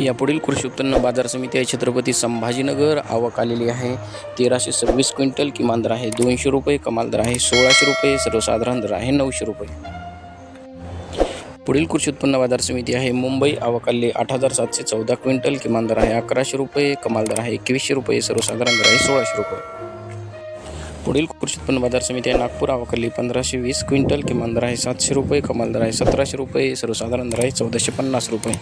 यापुढील कृषी उत्पन्न बाजार समिती आहे. छत्रपती संभाजीनगर. आवक आलेली आहे. तेराशे सव्वीस क्विंटल किमान दर आहे. दोनशे रुपये कमाल दर आहे. सोळाशे रुपये सर्वसाधारण दर आहे. नऊशे रुपये. पुढील कृषी उत्पन्न बाजार समिती आहे. मुंबई आवकाली आठ हजार सातशे चौदा क्विंटल किमान दर आहे. अकराशे रुपये कमाल दर आहे. एकवीसशे रुपये सर्वसाधारण दर आहे. सोळाशे रुपये. पुढील कृषी उत्पन्न बाजार समिती आहे. नागपूर आवकाली पंधराशे वीस क्विंटल किमान दर आहे. सातशे रुपये कमाल दर आहे. सतराशे रुपये सर्वसाधारण दर आहे. चौदाशे पन्नास रुपये.